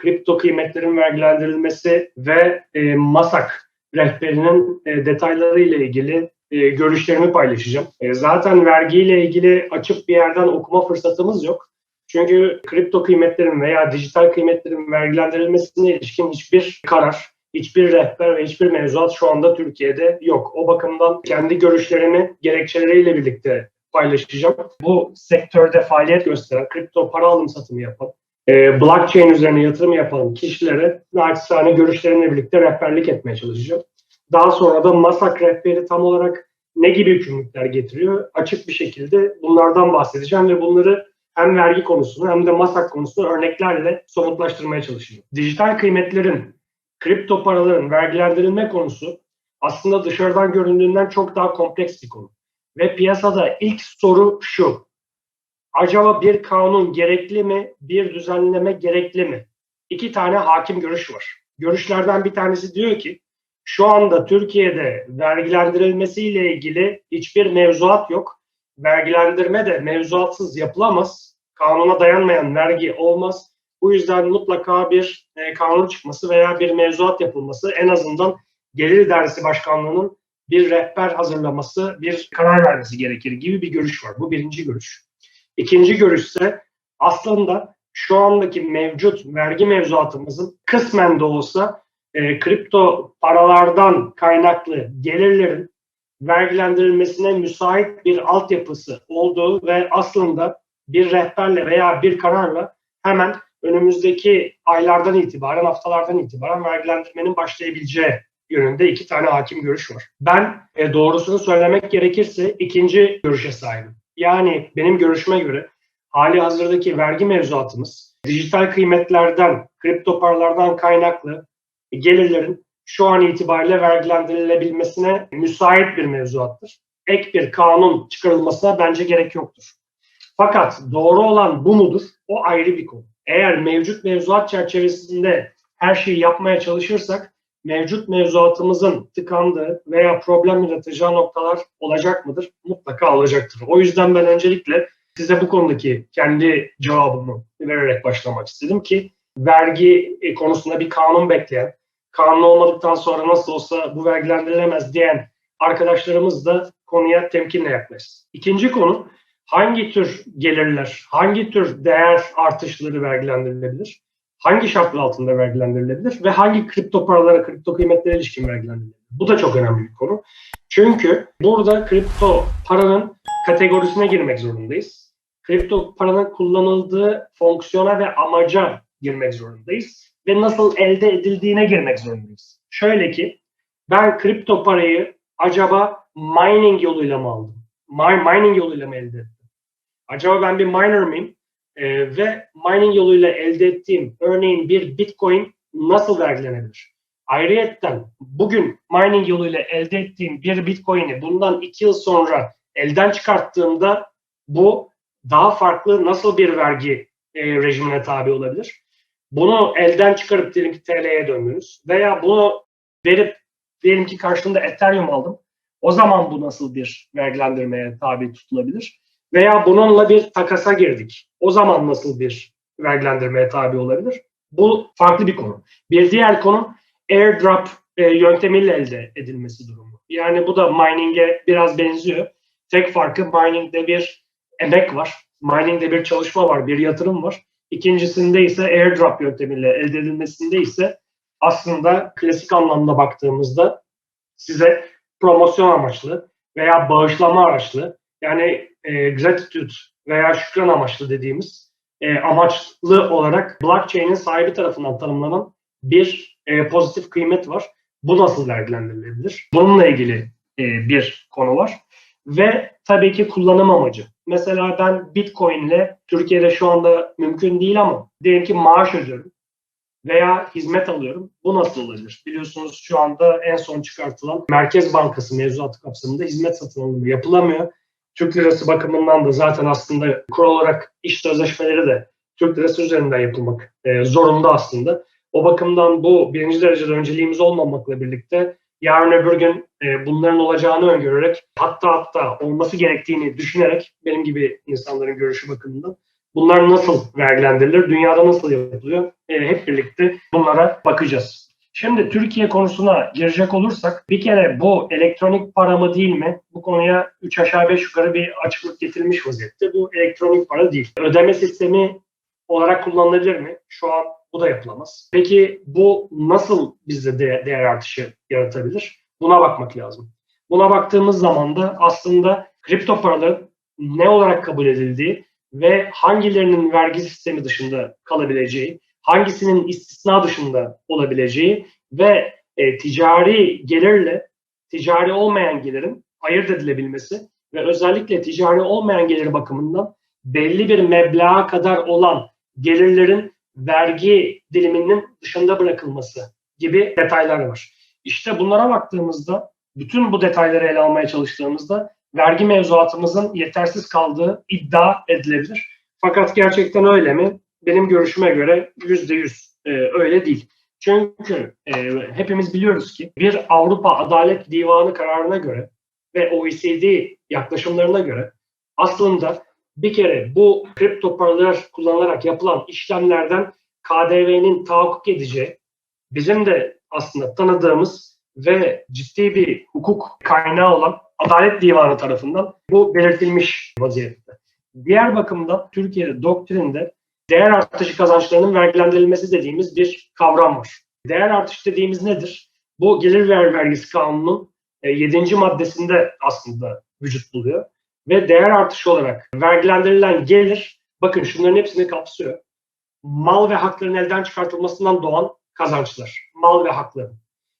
kripto kıymetlerin vergilendirilmesi ve e, MASAK rehberinin e, detayları ile ilgili e, görüşlerimi paylaşacağım. E, zaten vergiyle ilgili açıp bir yerden okuma fırsatımız yok. Çünkü kripto kıymetlerin veya dijital kıymetlerin vergilendirilmesine ilişkin hiçbir karar, hiçbir rehber ve hiçbir mevzuat şu anda Türkiye'de yok. O bakımdan kendi görüşlerimi gerekçeleriyle birlikte paylaşacağım. Bu sektörde faaliyet gösteren, kripto para alım satımı yapan, e, blockchain üzerine yatırım yapan kişilere naçizane görüşlerimle birlikte rehberlik etmeye çalışacağım. Daha sonra da MASAK rehberi tam olarak ne gibi yükümlülükler getiriyor? Açık bir şekilde bunlardan bahsedeceğim ve bunları hem vergi konusunu hem de MASAK konusunu örneklerle somutlaştırmaya çalışacağım. Dijital kıymetlerin, kripto paraların vergilendirilme konusu aslında dışarıdan göründüğünden çok daha kompleks bir konu. Ve piyasada ilk soru şu. Acaba bir kanun gerekli mi, bir düzenleme gerekli mi? İki tane hakim görüş var. Görüşlerden bir tanesi diyor ki şu anda Türkiye'de vergilendirilmesiyle ilgili hiçbir mevzuat yok. Vergilendirme de mevzuatsız yapılamaz. Kanuna dayanmayan vergi olmaz. Bu yüzden mutlaka bir e, kanun çıkması veya bir mevzuat yapılması en azından Gelir İdaresi Başkanlığı'nın bir rehber hazırlaması, bir karar vermesi gerekir gibi bir görüş var. Bu birinci görüş. İkinci görüş ise aslında şu andaki mevcut vergi mevzuatımızın kısmen de olsa e, kripto paralardan kaynaklı gelirlerin vergilendirilmesine müsait bir altyapısı olduğu ve aslında bir rehberle veya bir kararla hemen önümüzdeki aylardan itibaren, haftalardan itibaren vergilendirmenin başlayabileceği yönünde iki tane hakim görüş var. Ben e, doğrusunu söylemek gerekirse ikinci görüşe sahibim. Yani benim görüşüme göre hali hazırdaki vergi mevzuatımız dijital kıymetlerden, kripto paralardan kaynaklı gelirlerin şu an itibariyle vergilendirilebilmesine müsait bir mevzuattır. Ek bir kanun çıkarılmasına bence gerek yoktur. Fakat doğru olan bu mudur? O ayrı bir konu. Eğer mevcut mevzuat çerçevesinde her şeyi yapmaya çalışırsak mevcut mevzuatımızın tıkandığı veya problem yaratacağı noktalar olacak mıdır? Mutlaka olacaktır. O yüzden ben öncelikle size bu konudaki kendi cevabımı vererek başlamak istedim ki vergi konusunda bir kanun bekleyen, kanun olmadıktan sonra nasıl olsa bu vergilendirilemez diyen arkadaşlarımız da konuya temkinle yaklaşsın. İkinci konu hangi tür gelirler, hangi tür değer artışları vergilendirilebilir? Hangi şartlar altında vergilendirilebilir ve hangi kripto paralara, kripto kıymetlere ilişkin vergilendirilebilir? Bu da çok önemli bir konu. Çünkü burada kripto paranın kategorisine girmek zorundayız. Kripto paranın kullanıldığı fonksiyona ve amaca girmek zorundayız. Ve nasıl elde edildiğine girmek zorundayız. Şöyle ki ben kripto parayı acaba mining yoluyla mı aldım? Mining yoluyla mı elde ettim? Acaba ben bir miner miyim? Ee, ve mining yoluyla elde ettiğim örneğin bir bitcoin nasıl vergilenebilir? Ayrıyetten bugün mining yoluyla elde ettiğim bir bitcoin'i bundan iki yıl sonra elden çıkarttığımda bu daha farklı nasıl bir vergi e, rejimine tabi olabilir? Bunu elden çıkarıp diyelim ki TL'ye döndünüz veya bunu verip diyelim ki karşılığında Ethereum aldım. O zaman bu nasıl bir vergilendirmeye tabi tutulabilir? Veya bununla bir takasa girdik. O zaman nasıl bir vergilendirmeye tabi olabilir? Bu farklı bir konu. Bir diğer konu airdrop e, yöntemiyle elde edilmesi durumu. Yani bu da mining'e biraz benziyor. Tek farkı mining'de bir emek var. Mining'de bir çalışma var, bir yatırım var. İkincisinde ise airdrop yöntemiyle elde edilmesinde ise aslında klasik anlamda baktığımızda size promosyon amaçlı veya bağışlama amaçlı yani e, gratitude veya şükran amaçlı dediğimiz e, amaçlı olarak blockchain'in sahibi tarafından tanımlanan bir e, pozitif kıymet var. Bu nasıl vergilendirilebilir? Bununla ilgili e, bir konu var. Ve tabii ki kullanım amacı. Mesela ben Bitcoin ile Türkiye'de şu anda mümkün değil ama diyelim ki maaş ödüyorum veya hizmet alıyorum. Bu nasıl olabilir? Biliyorsunuz şu anda en son çıkartılan Merkez Bankası mevzuatı kapsamında hizmet satın alımı yapılamıyor. Türk lirası bakımından da zaten aslında kural olarak iş sözleşmeleri de Türk lirası üzerinden yapılmak e, zorunda aslında. O bakımdan bu birinci derecede önceliğimiz olmamakla birlikte yarın öbür gün e, bunların olacağını öngörerek hatta hatta olması gerektiğini düşünerek benim gibi insanların görüşü bakımından Bunlar nasıl vergilendirilir? Dünyada nasıl yapılıyor? E, hep birlikte bunlara bakacağız. Şimdi Türkiye konusuna girecek olursak bir kere bu elektronik para mı değil mi? Bu konuya 3 aşağı 5 yukarı bir açıklık getirilmiş vaziyette. Bu elektronik para değil. Ödeme sistemi olarak kullanılabilir mi? Şu an bu da yapılamaz. Peki bu nasıl bizde de değer artışı yaratabilir? Buna bakmak lazım. Buna baktığımız zaman da aslında kripto paraların ne olarak kabul edildiği ve hangilerinin vergi sistemi dışında kalabileceği, hangisinin istisna dışında olabileceği ve e, ticari gelirle ticari olmayan gelirin ayırt edilebilmesi ve özellikle ticari olmayan gelir bakımından belli bir meblağa kadar olan gelirlerin vergi diliminin dışında bırakılması gibi detaylar var. İşte bunlara baktığımızda bütün bu detayları ele almaya çalıştığımızda vergi mevzuatımızın yetersiz kaldığı iddia edilebilir. Fakat gerçekten öyle mi? Benim görüşüme göre yüzde yüz e, öyle değil. Çünkü e, hepimiz biliyoruz ki bir Avrupa Adalet Divanı kararına göre ve OECD yaklaşımlarına göre aslında bir kere bu kripto paralar kullanılarak yapılan işlemlerden KDV'nin tahakkuk edeceği bizim de aslında tanıdığımız ve ciddi bir hukuk kaynağı olan Adalet Divanı tarafından bu belirtilmiş vaziyette. Diğer bakımdan Türkiye'de doktrinde değer artışı kazançlarının vergilendirilmesi dediğimiz bir kavram var. Değer artışı dediğimiz nedir? Bu gelir ver vergisi kanunun 7. E, maddesinde aslında vücut buluyor. Ve değer artışı olarak vergilendirilen gelir, bakın şunların hepsini kapsıyor. Mal ve hakların elden çıkartılmasından doğan kazançlar. Mal ve hakların.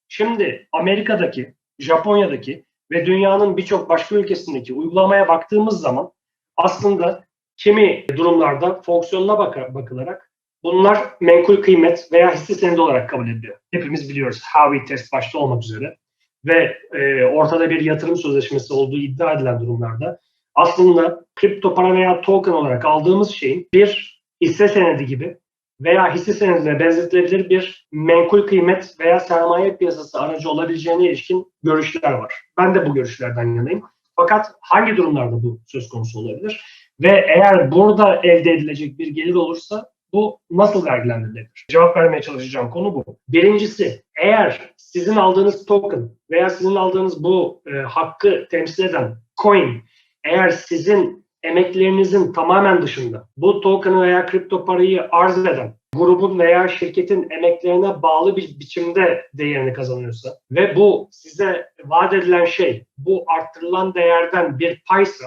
Şimdi Amerika'daki, Japonya'daki ve dünyanın birçok başka ülkesindeki uygulamaya baktığımız zaman aslında kimi durumlarda fonksiyonuna bak bakılarak bunlar menkul kıymet veya hisse senedi olarak kabul ediliyor. Hepimiz biliyoruz Howey test başta olmak üzere ve e, ortada bir yatırım sözleşmesi olduğu iddia edilen durumlarda aslında kripto para veya token olarak aldığımız şeyin bir hisse senedi gibi veya hisse senedine benzetilebilir bir menkul kıymet veya sermaye piyasası aracı olabileceğine ilişkin görüşler var. Ben de bu görüşlerden yanayım. Fakat hangi durumlarda bu söz konusu olabilir? Ve eğer burada elde edilecek bir gelir olursa bu nasıl vergilendirilebilir? Cevap vermeye çalışacağım konu bu. Birincisi eğer sizin aldığınız token veya sizin aldığınız bu e, hakkı temsil eden coin eğer sizin emeklerinizin tamamen dışında bu token'ı veya kripto parayı arz eden grubun veya şirketin emeklerine bağlı bir biçimde değerini kazanıyorsa ve bu size vaat edilen şey bu arttırılan değerden bir paysa,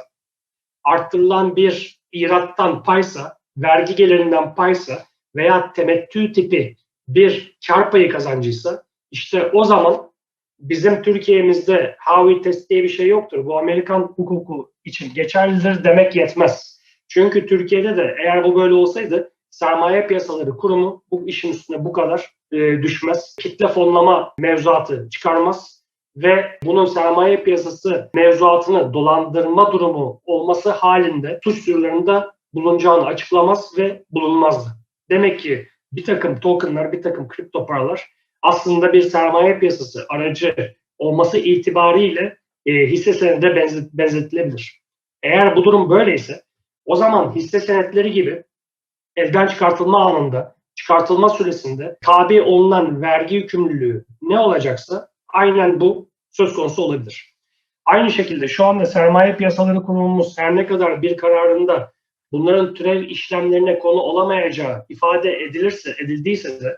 arttırılan bir irattan paysa, vergi gelirinden paysa veya temettü tipi bir kar payı kazancıysa işte o zaman bizim Türkiye'mizde Howey test diye bir şey yoktur. Bu Amerikan hukuku için geçerlidir demek yetmez. Çünkü Türkiye'de de eğer bu böyle olsaydı sermaye piyasaları kurumu bu işin üstüne bu kadar e, düşmez. Kitle fonlama mevzuatı çıkarmaz ve bunun sermaye piyasası mevzuatını dolandırma durumu olması halinde suç duyurularında bulunacağını açıklamaz ve bulunmazdı. Demek ki bir takım tokenlar, bir takım kripto paralar aslında bir sermaye piyasası aracı olması itibariyle e, hisse senedine benzet, benzetilebilir. Eğer bu durum böyleyse o zaman hisse senetleri gibi elden çıkartılma anında, çıkartılma süresinde tabi olunan vergi yükümlülüğü ne olacaksa aynen bu söz konusu olabilir. Aynı şekilde şu anda sermaye piyasaları kurumumuz her ne kadar bir kararında bunların türev işlemlerine konu olamayacağı ifade edilirse, edildiyse de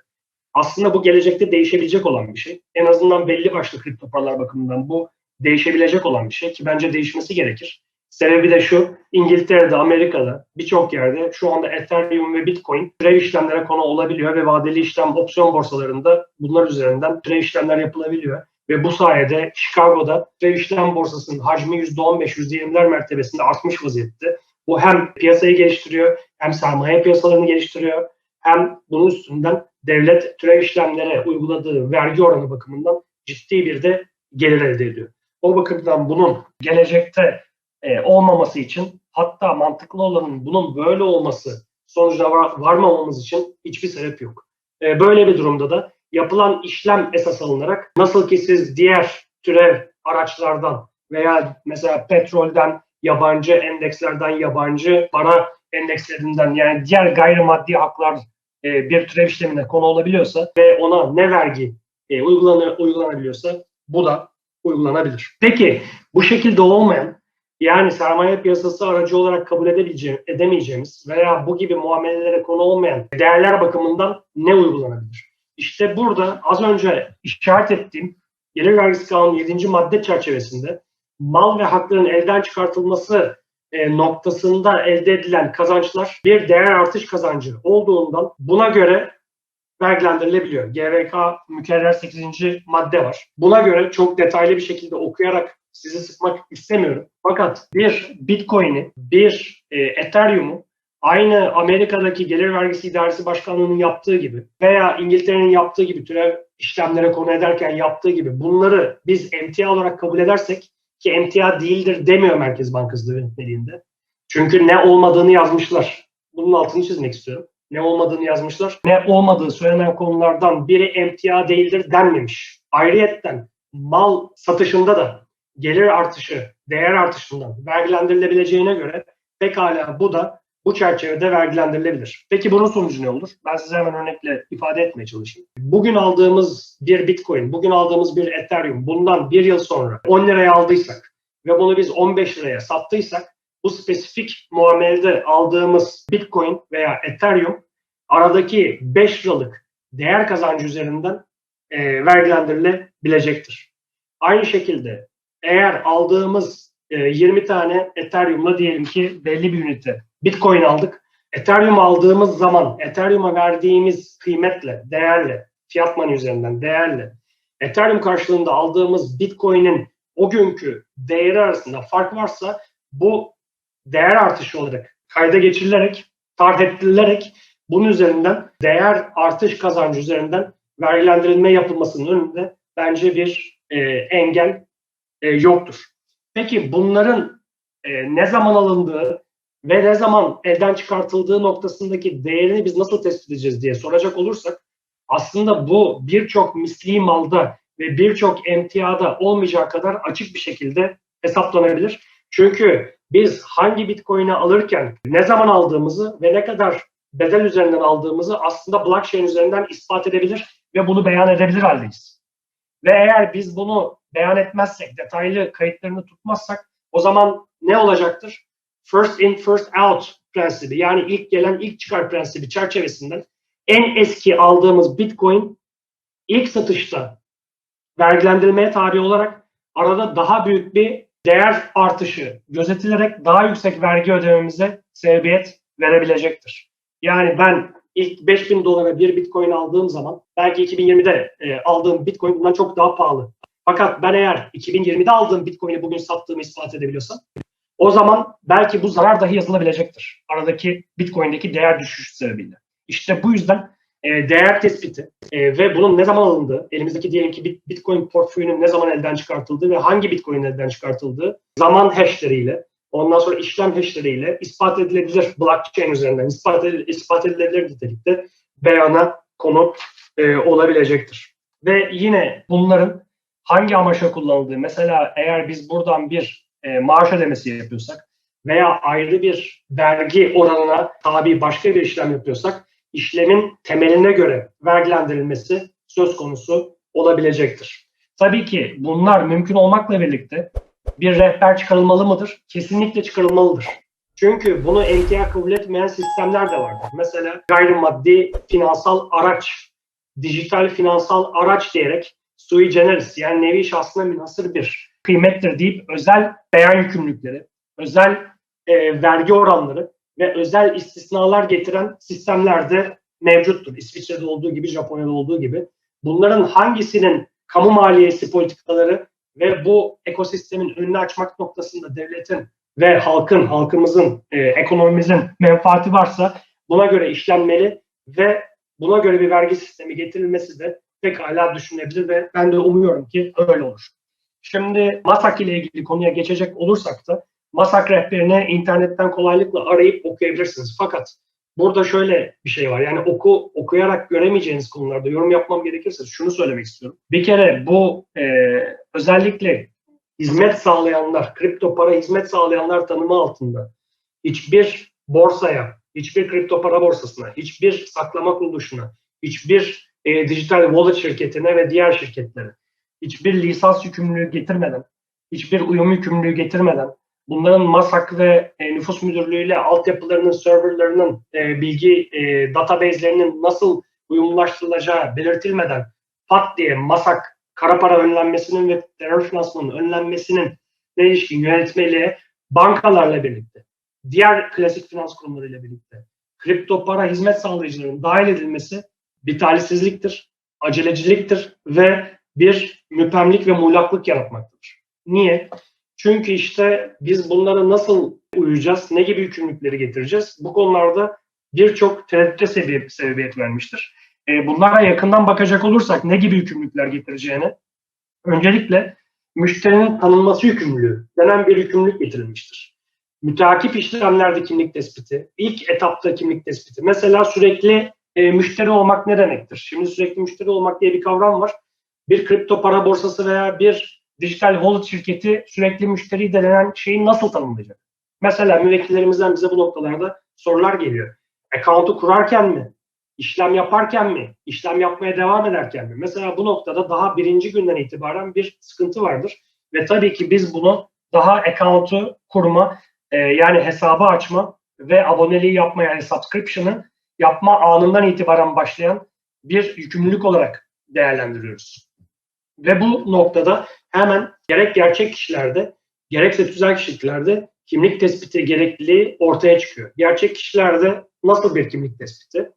aslında bu gelecekte değişebilecek olan bir şey. En azından belli başlı kripto paralar bakımından bu değişebilecek olan bir şey ki bence değişmesi gerekir. Sebebi de şu, İngiltere'de, Amerika'da birçok yerde şu anda Ethereum ve Bitcoin türev işlemlere konu olabiliyor ve vadeli işlem opsiyon borsalarında bunlar üzerinden türev işlemler yapılabiliyor. Ve bu sayede Chicago'da türev işlem borsasının hacmi %15-%20'ler mertebesinde artmış vaziyette. Bu hem piyasayı geliştiriyor, hem sermaye piyasalarını geliştiriyor, hem bunun üstünden devlet türev işlemlere uyguladığı vergi oranı bakımından ciddi bir de gelir elde ediyor. O bakımdan bunun gelecekte e, olmaması için hatta mantıklı olanın bunun böyle olması sonucuna var, varmamamız için hiçbir sebep yok. E, böyle bir durumda da yapılan işlem esas alınarak nasıl ki siz diğer türev araçlardan veya mesela petrolden yabancı endekslerden yabancı para endekslerinden yani diğer gayrimaddi haklar e, bir türev işlemine konu olabiliyorsa ve ona ne vergi e, uygulanabiliyorsa bu da uygulanabilir. Peki bu şekilde olmayan yani sermaye piyasası aracı olarak kabul edemeyeceğimiz veya bu gibi muamelelere konu olmayan değerler bakımından ne uygulanabilir? İşte burada az önce işaret ettiğim Gelir Vergisi Kanunu 7. madde çerçevesinde mal ve hakların elden çıkartılması e, noktasında elde edilen kazançlar bir değer artış kazancı olduğundan buna göre vergilendirilebiliyor. GVK mükerrer 8. madde var. Buna göre çok detaylı bir şekilde okuyarak sizi sıkmak istemiyorum. Fakat bir Bitcoin'i, bir e, Ethereum'u aynı Amerika'daki Gelir Vergisi İdaresi Başkanlığı'nın yaptığı gibi veya İngiltere'nin yaptığı gibi türev işlemlere konu ederken yaptığı gibi bunları biz emtia olarak kabul edersek ki emtia değildir demiyor Merkez Bankası yönetmeliğinde. Çünkü ne olmadığını yazmışlar. Bunun altını çizmek istiyorum. Ne olmadığını yazmışlar. Ne olmadığı söylenen konulardan biri emtia değildir denmemiş. Ayrıyetten mal satışında da gelir artışı, değer artışından vergilendirilebileceğine göre pekala bu da bu çerçevede vergilendirilebilir. Peki bunun sonucu ne olur? Ben size hemen örnekle ifade etmeye çalışayım. Bugün aldığımız bir Bitcoin, bugün aldığımız bir Ethereum bundan bir yıl sonra 10 liraya aldıysak ve bunu biz 15 liraya sattıysak bu spesifik muamelede aldığımız Bitcoin veya Ethereum aradaki 5 liralık değer kazancı üzerinden e, vergilendirilebilecektir. Aynı şekilde eğer aldığımız e, 20 tane Ethereum'la diyelim ki belli bir ünite Bitcoin aldık. Ethereum aldığımız zaman Ethereum'a verdiğimiz kıymetle, değerle, fiyat money üzerinden değerle Ethereum karşılığında aldığımız Bitcoin'in o günkü değeri arasında fark varsa bu değer artışı olarak kayda geçirilerek, tarif ettirilerek bunun üzerinden değer artış kazancı üzerinden vergilendirilme yapılmasının önünde bence bir e, engel e, yoktur. Peki bunların e, ne zaman alındığı ve ne zaman elden çıkartıldığı noktasındaki değerini biz nasıl tespit edeceğiz diye soracak olursak aslında bu birçok misli malda ve birçok emtiada olmayacağı kadar açık bir şekilde hesaplanabilir. Çünkü biz hangi bitcoin'i alırken ne zaman aldığımızı ve ne kadar bedel üzerinden aldığımızı aslında blockchain üzerinden ispat edebilir ve bunu beyan edebilir haldeyiz. Ve eğer biz bunu beyan etmezsek, detaylı kayıtlarını tutmazsak o zaman ne olacaktır? First in, first out prensibi yani ilk gelen ilk çıkar prensibi çerçevesinden en eski aldığımız Bitcoin ilk satışta vergilendirmeye tabi olarak arada daha büyük bir değer artışı gözetilerek daha yüksek vergi ödememize sebebiyet verebilecektir. Yani ben ilk 5000 dolara bir Bitcoin aldığım zaman belki 2020'de e, aldığım Bitcoin bundan çok daha pahalı. Fakat ben eğer 2020'de aldığım Bitcoin'i bugün sattığımı ispat edebiliyorsam o zaman belki bu zarar dahi yazılabilecektir. Aradaki Bitcoin'deki değer düşüşü sebebiyle. İşte bu yüzden e, değer tespiti e, ve bunun ne zaman alındığı, elimizdeki diyelim ki Bitcoin portföyünün ne zaman elden çıkartıldığı ve hangi Bitcoin elden çıkartıldığı zaman hashleriyle, ondan sonra işlem hashleriyle ispat edilebilir blockchain üzerinden, ispat, edilebilir, ispat edilebilir nitelikte beyana konu e, olabilecektir. Ve yine bunların hangi amaçla kullanıldığı, mesela eğer biz buradan bir e, maaş ödemesi yapıyorsak veya ayrı bir vergi oranına tabi başka bir işlem yapıyorsak işlemin temeline göre vergilendirilmesi söz konusu olabilecektir. Tabii ki bunlar mümkün olmakla birlikte bir rehber çıkarılmalı mıdır? Kesinlikle çıkarılmalıdır. Çünkü bunu emtia kabul etmeyen sistemler de vardır. Mesela gayrimaddi finansal araç, dijital finansal araç diyerek sui generis yani nevi şahsına münhasır bir kıymettir deyip özel beyan yükümlülükleri, özel e, vergi oranları ve özel istisnalar getiren sistemler de mevcuttur. İsviçre'de olduğu gibi, Japonya'da olduğu gibi. Bunların hangisinin kamu maliyesi politikaları ve bu ekosistemin önünü açmak noktasında devletin ve halkın, halkımızın, e, ekonomimizin menfaati varsa buna göre işlenmeli ve buna göre bir vergi sistemi getirilmesi de pekala düşünebilir ve ben de umuyorum ki öyle olur. Şimdi MASAK ile ilgili konuya geçecek olursak da MASAK rehberini internetten kolaylıkla arayıp okuyabilirsiniz. Fakat burada şöyle bir şey var. Yani oku okuyarak göremeyeceğiniz konularda yorum yapmam gerekirse şunu söylemek istiyorum. Bir kere bu e, özellikle hizmet sağlayanlar, kripto para hizmet sağlayanlar tanımı altında hiçbir borsaya, hiçbir kripto para borsasına, hiçbir saklama kuruluşuna, hiçbir e, dijital wallet şirketine ve diğer şirketlere, hiçbir lisans yükümlülüğü getirmeden, hiçbir uyum yükümlülüğü getirmeden, bunların MASAK ve e, nüfus müdürlüğüyle altyapılarının, serverlarının, e, bilgi e, database'lerinin nasıl uyumlaştırılacağı belirtilmeden pat diye MASAK kara para önlenmesinin ve terör finansmanının önlenmesinin ne ilişkin yönetmeliğe bankalarla birlikte, diğer klasik finans kurumlarıyla birlikte kripto para hizmet sağlayıcılarının dahil edilmesi bir talihsizliktir, aceleciliktir ve bir müpemlik ve muğlaklık yaratmaktadır. Niye? Çünkü işte biz bunlara nasıl uyacağız, ne gibi yükümlülükleri getireceğiz? Bu konularda birçok tereddüte sebebiyet, sebebiyet vermiştir. E, bunlara yakından bakacak olursak ne gibi yükümlülükler getireceğini, öncelikle müşterinin tanınması yükümlülüğü denen bir yükümlülük getirilmiştir. Müteakip işlemlerde kimlik tespiti, ilk etapta kimlik tespiti. Mesela sürekli e, müşteri olmak ne demektir? Şimdi sürekli müşteri olmak diye bir kavram var. Bir kripto para borsası veya bir dijital wallet şirketi sürekli müşteri denen şeyi nasıl tanımlayacak? Mesela müvekkillerimizden bize bu noktalarda sorular geliyor. Account'u kurarken mi? işlem yaparken mi? işlem yapmaya devam ederken mi? Mesela bu noktada daha birinci günden itibaren bir sıkıntı vardır. Ve tabii ki biz bunu daha account'u kurma, e, yani hesabı açma ve aboneliği yapma yani subscription'ı yapma anından itibaren başlayan bir yükümlülük olarak değerlendiriyoruz. Ve bu noktada hemen gerek gerçek kişilerde gerekse tüzel kişiliklerde kimlik tespiti gerekliliği ortaya çıkıyor. Gerçek kişilerde nasıl bir kimlik tespiti?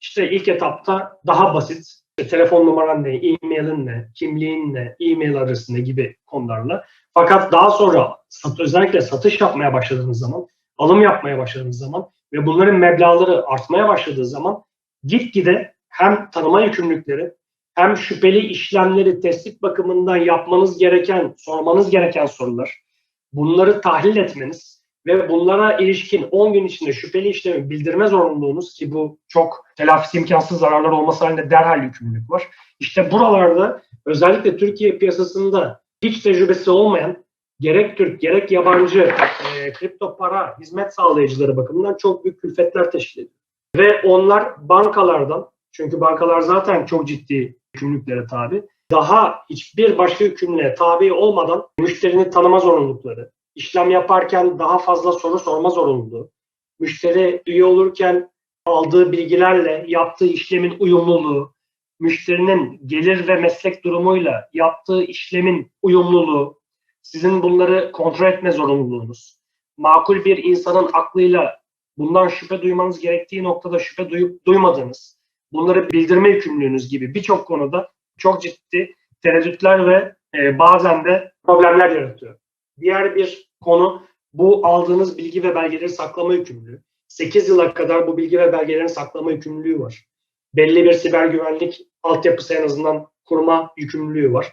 İşte ilk etapta daha basit, işte telefon numaran ne, e-mailin ne, kimliğin ne, e-mail adresin ne gibi konularla. Fakat daha sonra özellikle satış yapmaya başladığınız zaman, alım yapmaya başladığınız zaman ve bunların meblağları artmaya başladığı zaman gitgide hem tanıma yükümlülükleri hem şüpheli işlemleri tespit bakımından yapmanız gereken, sormanız gereken sorular, bunları tahlil etmeniz ve bunlara ilişkin 10 gün içinde şüpheli işlemi bildirme zorunluluğunuz ki bu çok telafisi imkansız zararlar olması halinde derhal yükümlülük var. İşte buralarda özellikle Türkiye piyasasında hiç tecrübesi olmayan gerek Türk gerek yabancı e, kripto para hizmet sağlayıcıları bakımından çok büyük külfetler teşkil ediyor. Ve onlar bankalardan çünkü bankalar zaten çok ciddi yükümlülüklere tabi. Daha hiçbir başka yükümlülüğe tabi olmadan müşterini tanıma zorunlulukları, işlem yaparken daha fazla soru sorma zorunluluğu, müşteri üye olurken aldığı bilgilerle yaptığı işlemin uyumluluğu, müşterinin gelir ve meslek durumuyla yaptığı işlemin uyumluluğu, sizin bunları kontrol etme zorunluluğunuz, makul bir insanın aklıyla bundan şüphe duymanız gerektiği noktada şüphe duyup duymadığınız, bunları bildirme yükümlülüğünüz gibi birçok konuda çok ciddi tereddütler ve e, bazen de problemler yaratıyor. Diğer bir konu bu aldığınız bilgi ve belgeleri saklama yükümlülüğü. 8 yıla kadar bu bilgi ve belgelerin saklama yükümlülüğü var. Belli bir siber güvenlik altyapısı en azından kurma yükümlülüğü var.